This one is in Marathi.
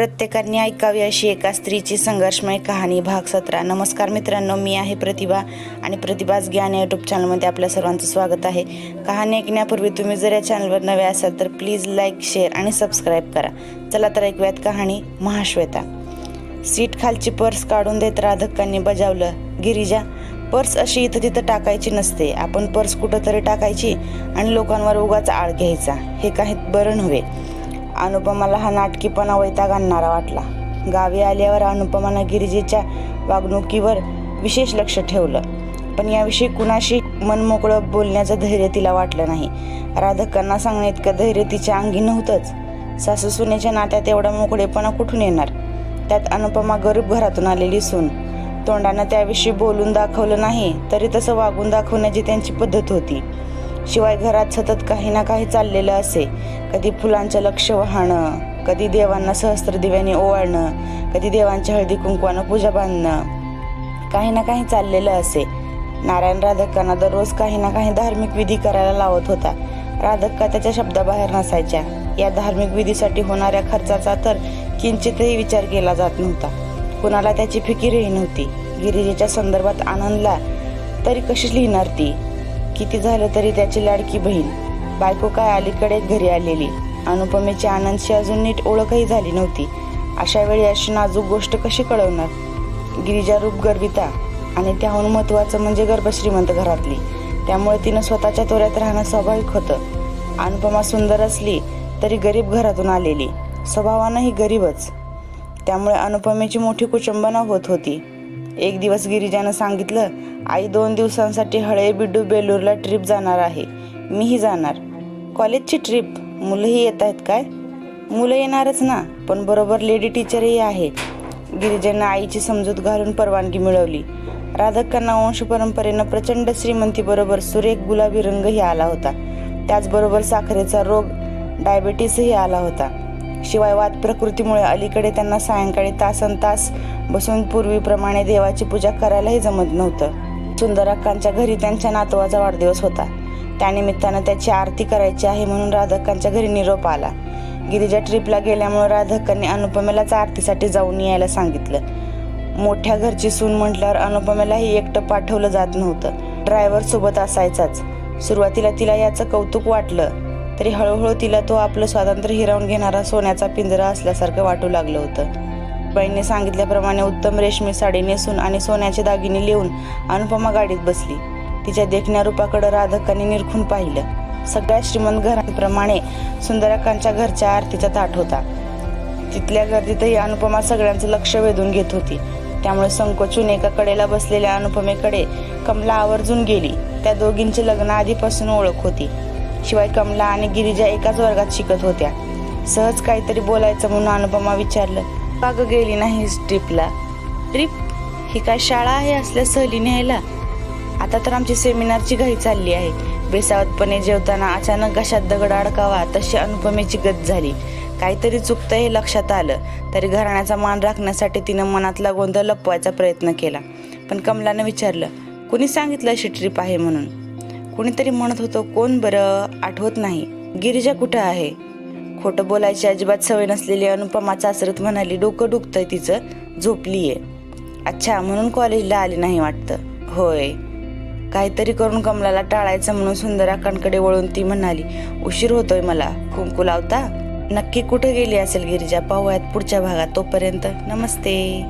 प्रत्येकाने ऐकावी अशी एका स्त्रीची संघर्षमय कहाणी भाग सतरा. नमस्कार मित्रांनो मी आहे प्रतिभा आणि प्रतिभाज ज्ञान या यूट्यूब चॅनलमध्ये आपल्या सर्वांचं स्वागत आहे. कहाणी ऐकण्यापूर्वी तुम्ही जर या चॅनलवर नवे असाल तर प्लीज लाईक शेअर आणि सबस्क्राईब करा. चला तर ऐकूयात कहाणी महाश्वेता. सीट खालची पर्स काढून देत राधकांनी बजावलं गिरिजा पर्स अशी इथं तिथं टाकायची नसते. आपण पर्स कुठंतरी टाकायची आणि लोकांवर उगाच आळ घ्यायचा. हे काही बरं नव्हे. अनुपमाला हा नाटकीपणा वैताग आणणारा वाटला. गावी आल्यावर अनुपमानं गिरिजेच्या वागणुकीवर विशेष लक्ष ठेवलं. पण याविषयी कुणाशी मनमोकळं बोलण्याचं धैर्य तिला वाटलं नाही. राधकांना सांगणं इतकं धैर्य तिच्या अंगी नव्हतंच. सासू सुनेच्या नात्यात एवढा मोकळेपणा कुठून येणार? त्यात अनुपमा गरीब घरातून आलेली सून. तोंडानं त्याविषयी बोलून दाखवलं नाही तरी तसं वागून दाखवण्याची त्यांची पद्धत होती. शिवाय घरात सतत काही ना काही चाललेलं असे. कधी फुलांचं लक्ष वाहणं कधी देवांना सहस्त्र दिव्याने ओवाळणं कधी देवांच्या हळदी कुंकवानं पूजा बांधणं. काही ना काही चाललेलं असे. नारायण राधक्कांना दररोज काही ना काही धार्मिक विधी करायला लावत होता. राधक्का त्याच्या शब्दाबाहेर नसायच्या. या धार्मिक विधीसाठी होणाऱ्या खर्चाचा तर किंचितही विचार केला जात नव्हता. कुणाला त्याची फिकीरही नव्हती. गिरिजेच्या संदर्भात आनंदला तरी कशी लिहिणार ती? किती झालं तरी त्याची लाडकी बहीण. बायको काय अलीकडे घरी आलेली. अनुपमेची आनंदशी अजून नीट ओळखही झाली नव्हती. अशा वेळी अशी नाजूक गोष्ट कशी कळवणार? गिरिजा रूप गर्विता आणि त्याहून महत्वाचं म्हणजे गर्भश्रीमंत घरातली. त्यामुळे तिनं स्वतःच्या तोऱ्यात राहणं स्वाभाविक होतं. अनुपमा सुंदर असली तरी गरीब घरातून आलेली. स्वभावानंही गरीबच. त्यामुळे अनुपमेची मोठी कुचंबना होत होती. एक दिवस गिरिजानं सांगितलं आई दोन दिवसांसाठी हळे बिड्डू बेलूरला ट्रिप जाणार आहे. मीही जाणार. कॉलेजची ट्रिप मुलंही येत आहेत काय? मुलं येणारच ना पण बरोबर लेडी टीचरही आहे. गिरिजानं आईची समजूत घालून परवानगी मिळवली. राधकांना वंश परंपरेनं प्रचंड श्रीमंतीबरोबर सुरेख गुलाबी रंगही आला होता. त्याचबरोबर साखरेचा रोग डायबिटीसही आला होता. शिवाय वाद प्रकृतीमुळे अलीकडे त्यांना सायंकाळी तासन तास बसून पूर्वीप्रमाणे देवाची पूजा करायलाही जमत नव्हतं. सुंदराक्कांच्या घरी त्यांच्या नातवाचा वाढदिवस होता. त्यानिमित्तानं त्याची आरती करायची आहे म्हणून राधकांच्या घरी निरोप आला. गिरीजा ट्रिपला गेल्यामुळे राधकांनी अनुपमेलाच आरतीसाठी जाऊन यायला सांगितलं. मोठ्या घरची सून म्हटल्यावर अनुपमेलाही एकटं पाठवलं जात नव्हतं. ड्रायव्हर सोबत असायचाच. सुरुवातीला तिला याचं कौतुक वाटलं. तरी हळूहळू तिला तो आपलं स्वातंत्र्य हिरावून घेणारा सोन्याचा पिंजरा असल्यासारखं वाटू लागलं होतं. बाईंनी सांगितल्याप्रमाणे उत्तम रेशमी साडी नेसून आणि सोन्याचे दागिने लिहून अनुपमा गाडीत बसली. तिच्या देखण्या रूपाकडे राधकांनी निरखून पाहिलं. सगळ्या श्रीमंत घरांप्रमाणे सुंदराकांच्या घरच्या आरतीचा ताट होता. तिथल्या गर्दीतही अनुपमा सगळ्यांचं लक्ष वेधून घेत होती. त्यामुळे संकोचून एका कडेला बसलेल्या अनुपमेकडे कमला आवर्जून गेली. त्या दोघींची लग्न आधीपासून ओळख होती. शिवाय कमला आणि गिरिजा एकाच वर्गात शिकत होत्या. सहज काहीतरी बोलायचं म्हणून अनुपमा विचारलं का गेली नाही ट्रिपला? ट्रिप? ही काय शाळा आहे असल्या सहली न्यायला? आता तर आमची सेमिनारची घाई चालली आहे. बेसावतपणे जेवताना अचानक घशात दगड अडकावा तशी अनुपमेची गत झाली. काहीतरी चुकतं हे लक्षात आलं तरी घराण्याचा मान राखण्यासाठी तिनं मनातला गोंधळ लपवायचा प्रयत्न केला. पण कमलानं विचारलं कुणी सांगितलं अशी ट्रिप आहे म्हणून? कुणीतरी म्हणत होतं कोण बरं आठवत नाही? गिरिजा कुठं आहे? खोटं बोलायची अजिबात सवय नसलेली अनुपमा चाचरत म्हणाली डोकं दुखतंय तिचं झोपलीये. अच्छा म्हणून कॉलेजला आली नाही वाटतं. होय. काहीतरी करून कमलाला टाळायचं म्हणून सुंदराकांकडे वळून ती म्हणाली उशीर होतोय मला कुंकू लावता? नक्की कुठे गेली असेल गिरिजा? पाहूयात पुढच्या भागात तोपर्यंत. नमस्ते.